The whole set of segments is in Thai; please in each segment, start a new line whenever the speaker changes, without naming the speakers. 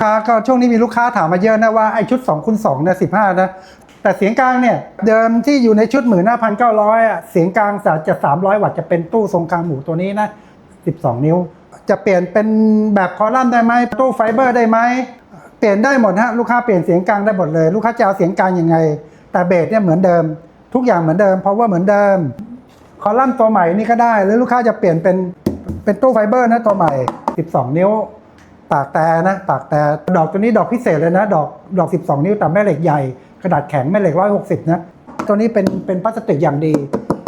ค้าก็ช่วงนี้มีลูกค้าถามมาเยอะนะว่าไอ้ชุด2คูณ2เนี่ย15นะแต่เสียงกลางเนี่ยเดิมที่อยู่ในชุด1 5 9 0 0อะเสียงกลางจะ 300 วัตต์จะเป็นตู้ทรงกลางหมูตัวนี้นะ 12 นิ้ว จะเปลี่ยนเป็นแบบคอลัมน์ได้ไหมตู้ไฟเบอร์ได้ไหมเปลี่ยนได้หมดฮะลูกค้าเปลี่ยนเสียงกลางได้หมดเลย ลูกค้าจะเอาเสียงกลางยังไง แต่เบสเนี่ยเหมือนเดิม ทุกอย่างเหมือนเดิม เพราะว่าเหมือนเดิม คอลัมน์ตัวใหม่นี่ก็ได้หรือลูกค้าจะเปลี่ยนเป็นเป็นตู้ไฟเบอร์นะตัวใหม่ 12 นิ้ว ปากแต่นะ ปากแต่ดอกตัวนี้ดอกพิเศษเลยนะ ดอกดอก 12 นิ้วแต่แม่เหล็กใหญ่กระดาษแข็งแม่เหล็ก 160 นะ ตัวนี้เป็นเป็นพลาสติกอย่างดี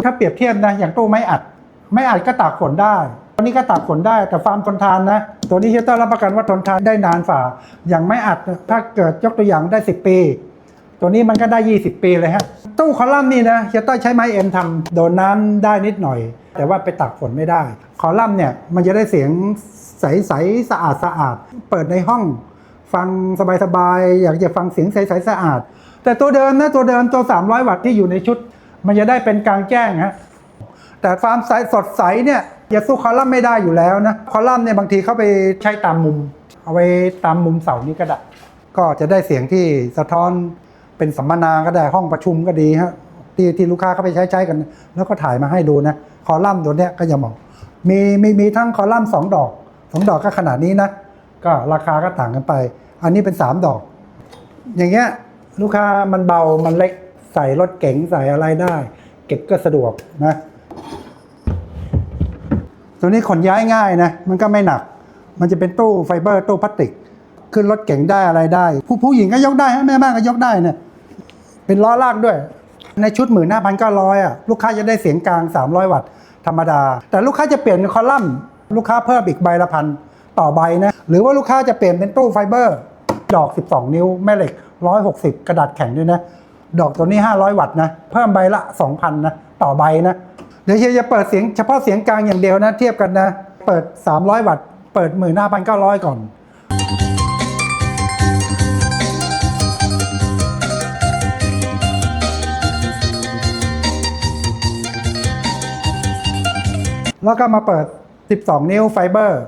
ถ้าเปรียบเทียบนะอย่างตู้ไม้อัด ไม้อัดก็ตากฝนได้ ตัวนี้ก็ตากฝนได้แต่ความทนทานนะ ตัวนี้เฮียต้อรับประกันว่าทนทานได้นานฝ่า อย่างไม้อัดถ้าเกิดยกตัวอย่างได้ 10 ปี ตัวนี้มันก็ได้ 20 ปีเลยฮะตู้คอลัมน์นี่นะจะต้งใช้ไม้เอ็มทำโดนน้ำได้นิดหน่อย แต่ว่าไปตักฝนไม่ได้ คอลัมน์เนี่ยมันจะได้เสียง ใสๆสะอาดสะอาด เปิดในห้องฟังสบายๆ อยากจะฟังเสียงใสๆสะอาด แต่ตัวเดิมนะตัวเดิมตัว 300 วัตต์ที่อยู่ในชุด มันจะได้เป็นกลางแจ้งฮะแต่ความใสสดใสเนี่ยอย่าสู้คอลัมน์ไม่ได้อยู่แล้วนะคอลัมน์เนี่ยบางทีเข้าไปใช้ตามมุม เอาไว้ตามมุมเสานี้ก็ได้ก็จะได้เสียงที่สะท้อนเป็นสัมมนาก็ได้ห้องประชุมก็ดีฮะที่ที่ลูกค้าเขาไปใช้ใช้กัน แล้วก็ถ่ายมาให้ดูนะคอลัมน์ตัวเนี้ยก็จะเหมาะมีมีมีทั้งคอลัมน์สองดอก สองดอกก็ขนาดนี้นะ ก็ราคาก็ต่างกันไป อันนี้เป็นสามดอก อย่างเงี้ยลูกค้ามันเบามันเล็กใส่รถเก๋งใส่อะไรได้ เก็บก็สะดวกนะตัวนี้ขนย้ายง่ายนะ มันก็ไม่หนัก มันจะเป็นตู้ไฟเบอร์ตู้พลาสติก ขึ้นรถเก๋งได้อะไรได้ ผู้ผู้หญิงก็ยกได้ฮะแม่บ้านก็ยกได้เนี่ยเป็นล้อลากด้วย ในชุดหมื่นห้าพันเก้าร้อยอะลูกค้าจะได้เสียงกลาง 300 วัตต์ธรรมดา แต่ลูกค้าจะเปลี่ยนเป็นคอลัมน์ ลูกค้าเพิ่มอีกใบละพันต่อใบนะหรือว่าลูกค้าจะเปลี่ยนเป็นตู้ไฟเบอร์ ดอก 12 นิ้วแม่เหล็ก 160 กระดาษแข็งด้วยนะ ดอกตัวนี้ 500 วัตต์นะ เพิ่มใบละ 2,000 นะ ต่อใบนะ เดี๋ยวเฮียจะเปิดเสียงเฉพาะเสียงกลางอย่างเดียวนะ เทียบกันนะ เปิด 300 วัตต์ เปิด 15,900 ก่อนแล้วก็มาเปิด 12 นิ้วไฟเบอร์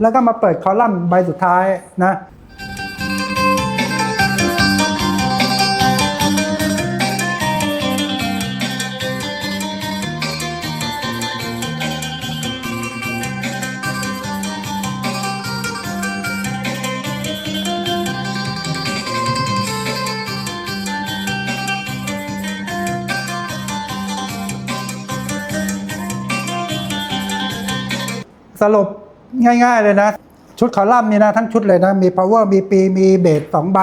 แล้วก็มาเปิดคอลัมน์ใบสุดท้ายนะ สรุปง่าย ๆ เลยนะ ชุดคอลัมน์นี่นะ ทั้งชุดเลยนะ มี power มีปี มีเบสสองใบ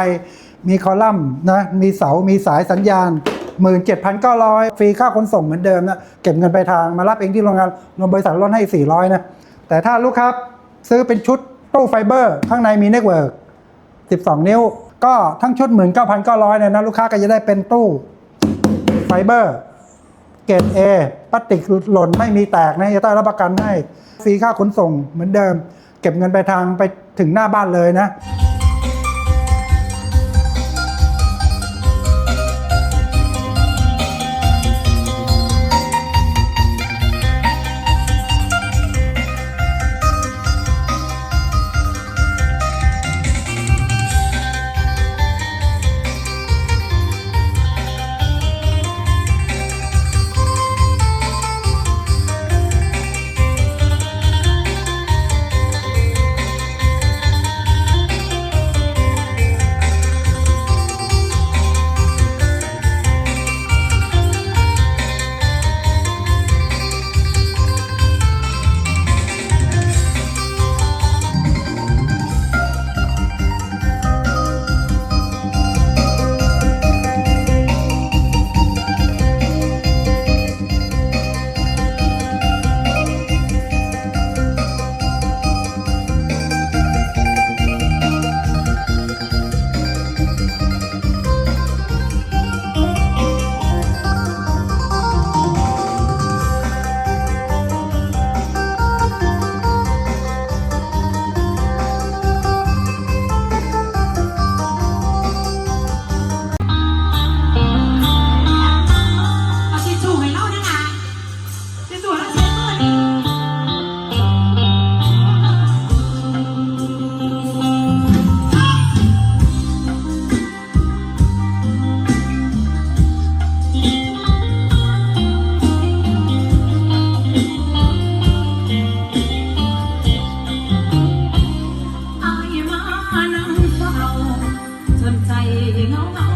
มีคอลัมน์นะ มีเสา มีสายสัญญาณ 17,900 ฟรีค่าขนส่งเหมือนเดิมนะ เก็บเงินไปลายทางมารับเองที่โรงงานโรงบริษัทลดให้ 400 นะ แต่ถ้าลูกค้าซื้อเป็นชุดตู้ไฟเบอร์ ข้างในมีเน็ตเวิร์ก12 นิ้ว ก็ทั้งชุด 19,900เนี่ยนะลูกค้าก็จะได้เป็นตู้ไฟเบอร์ กรดเอพลาสติกหล่นไม่มีแตกนะจะต้ารับประกันให้ ฟรีค่าขนส่งเหมือนเดิม เก็บเงินไปลายทางไปถึงหน้าบ้านเลยนะ ทนใจเงาเงา